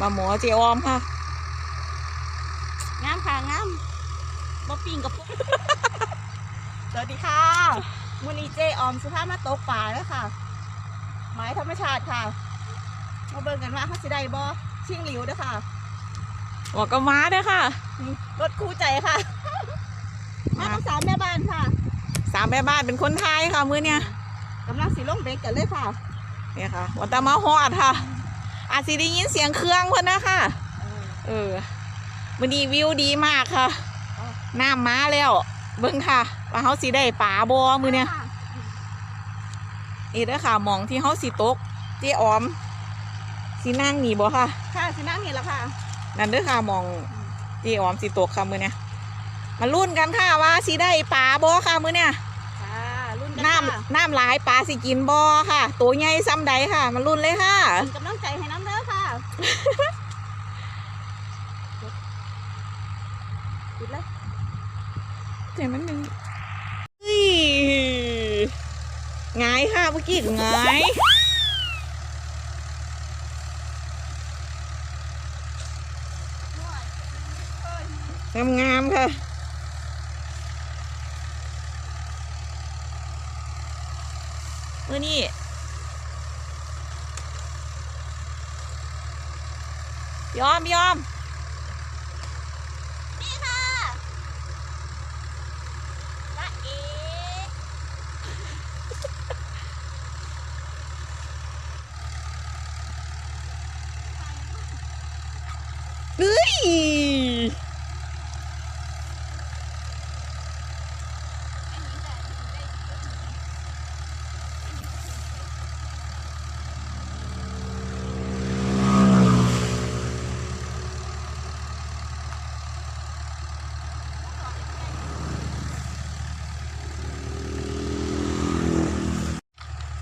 มาหมอเจออมค่ะ งามค่ะงามบ่ปิงกับปุ๊บสวัสดีค่ะมูนีเจออมสุภาพมาตกป่าแล้วค่ะ หมายธรรมชาติค่ะมาเบิ่งกันว่าเขาสิได้บ่ชิงหลิวเด้อค่ะหัวกระม้าด้วยค่ะนี่รถคู่ใจค่ะ มาทั้งสามแม่บ้านค่ะ สามแม่บ้านเป็นคนไทยค่ะมื้อเนี่ยกำลังสิลงเบรกกันเลยค่ะ เนี่ยค่ะวันตามาฮอดค่ะ อาจสิได้ยินเสียงเครื่องเพิ่นนะคะเออมื้อนี้วิวดีมากค่ะ น้ำมาแล้ว เบิ่งค่ะว่าเฮาสิได้ปลาบ่มื้อเนี่ยค่ะนี่เด้อค่ะหมองที่เฮาสิตก เจ๊ออมสินั่งนี่บ่ค่ะ ค่ะสินั่งนี่แหละค่ะ นั่นเด้อค่ะหมองเจ๊ออมสิตกค่ะมื้อเนี่ยมาลุ้นกันค่ะว่าสิได้ปลาบ่ค่ะมื้อเนี่ยค่ะรุ่นกันน้ค่ะำน้ำหลายปลาสิกินบ่ค่ะ ตัวใหญ่ซ้ำใดค่ะมาลุ้นเลยค่ะ ปิดเลยเจ็บมันหนึ่งเฮ้ยหงายค่ะเมื่อกี้งายงามงามค่ะเมื่อนี้ ยอมยอม นี่ค่ะละเอ เฮ้ย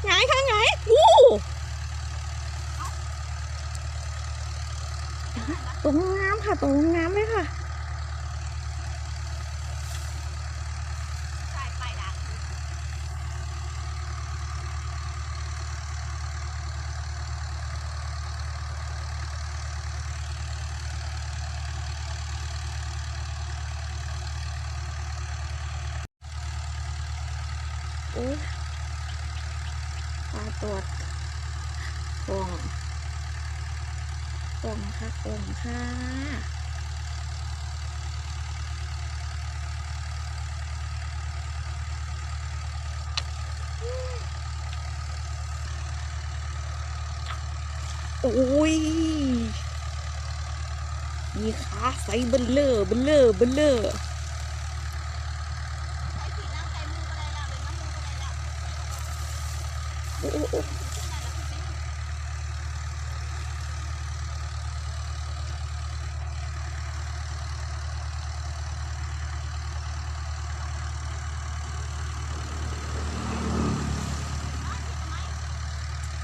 ไงายค่ะไงายอู้ ตรงงามค่ะตรงงามเลยค่ะโอ้ยปลาตรวจกล่อง กล่องค่ะกล่องค่ะโอ้ยมีขาใสเบลเลอร์เบลเลอร์เบลเลอร์ ใส่สีน้ำใส่มือก็ได้แล้วเป็นน้ำมือก็ได้แล้ว โอ้โอ้โอ้ ขึ้นได้แล้วขึ้นได้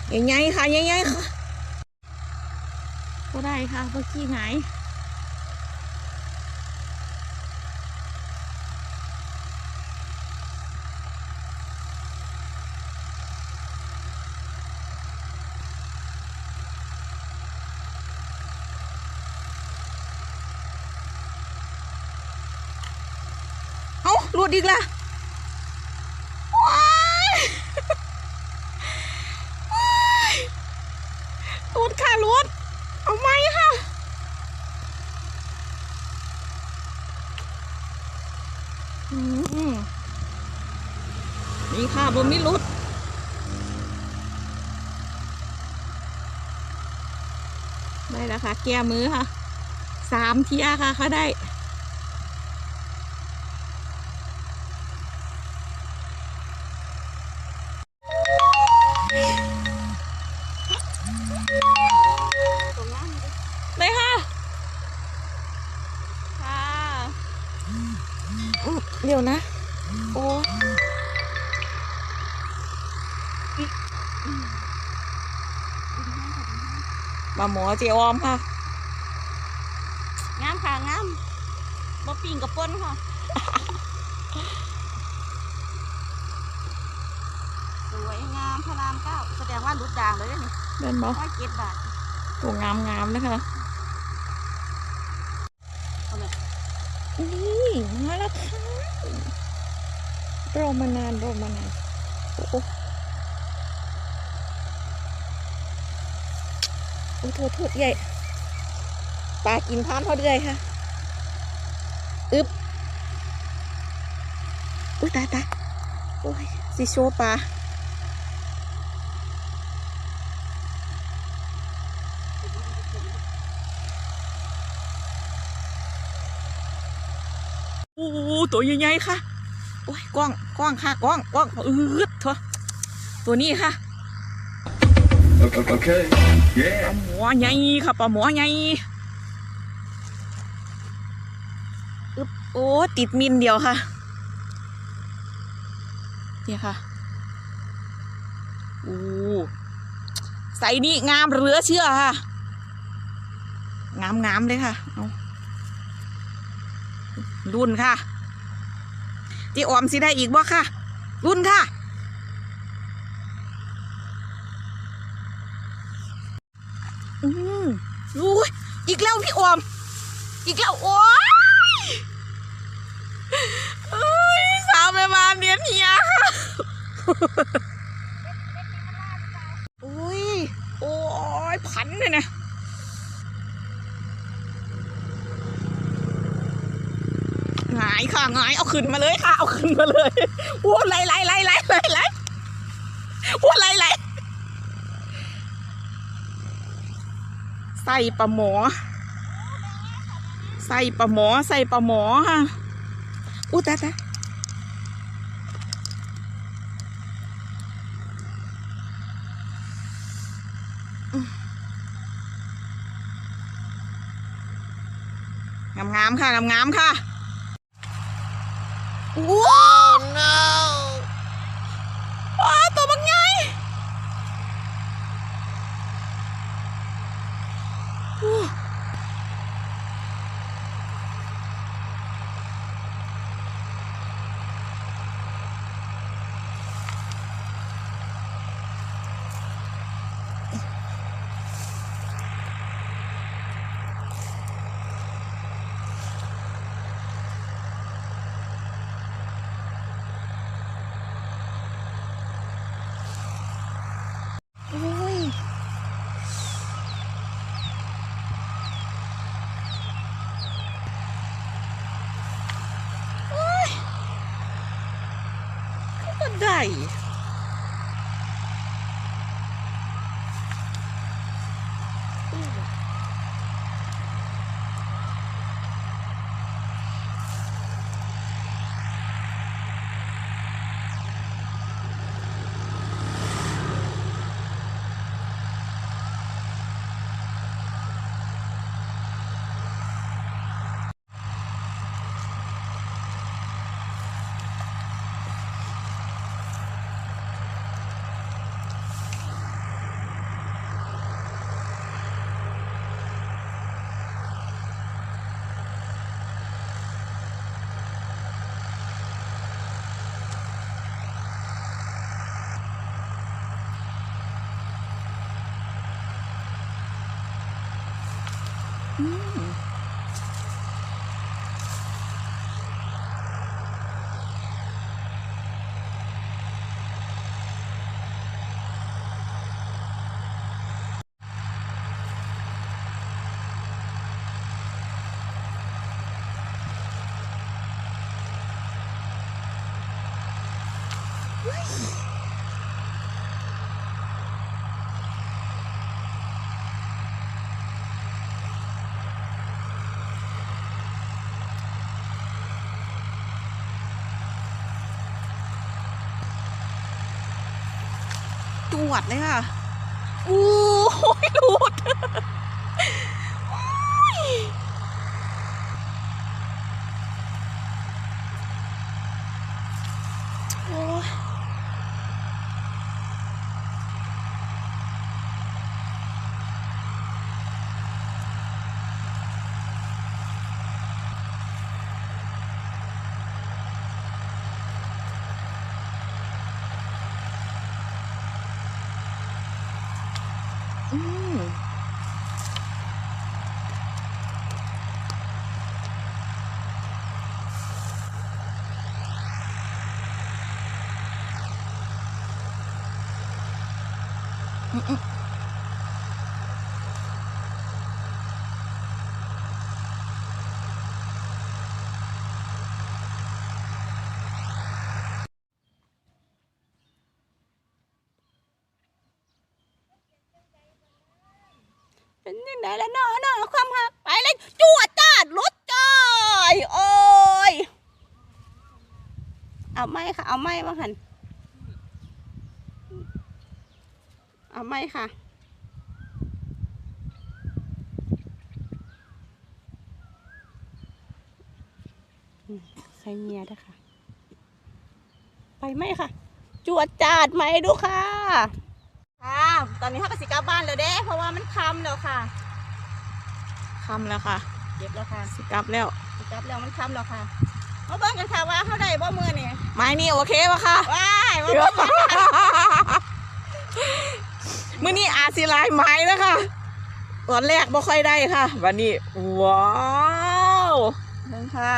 ใหญ่ๆค่ะใหญ่ๆค่ะก็ได้ค่ะเมื่อกี้ไงเอ้าหลุดอีกละว้ายว้าย ลุดค่ะหลุดเอาไหมค่ะนี่ค่ะบนไม่หลุดได้แล้วค่ะ แก้มือค่ะ สามเทียค่ะเขาได้ เดี๋ยวนะ โอ้มาหมอเจออมค่ะ งามค่ะ งามบ่ปิงกับป่นค่ะสวยงามพระรามเก้าแสดงว่ารุดด่างเลยเด้อนี่เดินบอร้อยเจ็ดบาทตัวงามงามๆนะคะ มาแล้วค่ะรอมานานรอมานานโอ้โหโอ้โทษโทษใหญ่ปลากินพานพอเดือยค่ะอึบอุ้ยตายตายโอ้ยสิโชว์ปลา โอ้โห ตัวใหญ่ๆค่ะ โอ้ยกว้างกว้างค่ะกว้างกว้างอืดเถอะตัวนี้ค่ะ Okay. ปลา Yeah. หมอใหญ่ค่ะปลาหมอใหญ่อึ๊บโอ้ติดมินเดียวค่ะเนี่ยค่ะโอ้ใส่นี่งามเหลือเชื่อค่ะ งามงามๆเลยค่ะเอารุ่นค่ะ ที่ออมสิได้อีกบ่ค่ะ รุ่นค่ะ อืมอุ้ยอีกแล้วพี่ออม อีกแล้วโอ้ยอยสาวแม่มาเนียนเฮียค่ะโอ้ย โอ้ยพันเลยนะ หงายเอาขึ้นมาเลยค่ะ เอาขึ้นมาเลยโอ้ไหลไหลไหลไหลไหลไหลโอ้ไหลไหลใส่ปลาหมอ ใส่ปลาหมอ ใส่ปลาหมอค่ะอู้ตายตายงามงามๆค่ะงามงามๆค่ะ ว้าว no ว้าวตัวมันใหญ่ โอ้ยโอ้ย ก็ได้อืมจ วดเลยค่ะอู้ยหลุดโอ้ยโอ้ยอืม เป็นยังไงล้วเนาะเนาะความหักไปเลยจวดจ้าดรถจอยโอ้ยเอาไม้ค่ะ เอาไม้มางหัน เอาไม้ค่ะอืมใส่เมียด้วยค่ะ ไปไหมค่ะ จวดจาดไหมดูค่ะค่ะตอนนี้เขาก็สิกลับบ้านแล้วเด้ เพราะว่ามันค่ำแล้วค่ะคำแล้วค่ะเก็บแล้วค่ะ สิกลับแล้วสิกลับแล้วมันค่ำแล้วค่ะมาเบิ่งกันค่ะว่าเขาได้บ่มือนี่ไม้นี่โอเคปะคะว้ายมาเบิ่งกันค่ะ มื่อนี้อาจสิหลายไม้แล้วค่ะตอนแรกบ่ค่อยได้ค่ะ วันนี้ ว้าวเบิ่งค่ะ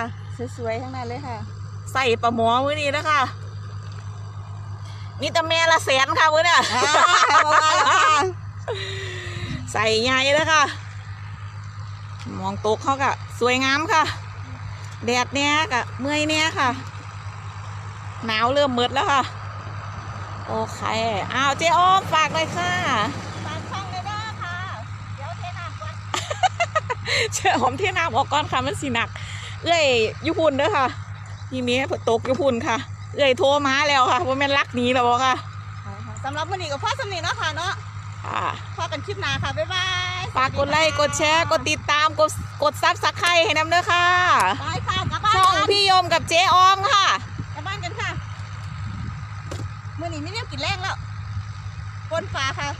สวยๆทั้งนั้นเลยค่ะ ใส่ปลาหมอมื้อนี้นะคะนี่แต่แม่ละแสนค่ะมื้อเนี่ยอ่ามาว่าแล้วค่ะใส่ใหญ่แล้วค่ะ มองตกเขากะสวยงามค่ะ แดดเนี้ยกะเมื่อยเนี้ยค่ะ หนาวเริ่มมืดแล้วค่ะ โอเคอ้าวเจ๊อ้อมฝากเลยค่ะฝากช่องเลยเด้อค่ะ เดี๋ยวเทน้ำก่อนเชื่อหอมเที่น้ำออกก่อนค่ะมันสีหนัก เอ้ยอยุพุนเด้อค่ะทีนี้ฝนตกอยุพุนค่ะ เอ้ยโทรมาแล้วค่ะว่าแม่นรักหนี้แล้วบ่ค่ะสำหรับมื้อนี้ก็พอสำนีเนาะค่ะเนาะค่ะพอกันคลิปหน้าค่ะ บ๊ายบายฝากกดไลค์กดแชร์ กดติดตาม กดกดซับสไครต์ให้น้ำเด้อค่ะไปค่ะกลับบ้านช่องกันพี่ยมกับเจ๊ออมค่ะ กลับบ้านกันค่ะ มื้อ นี้ไม่เรียกกินแรงแล้วปนฟ้าค่ะ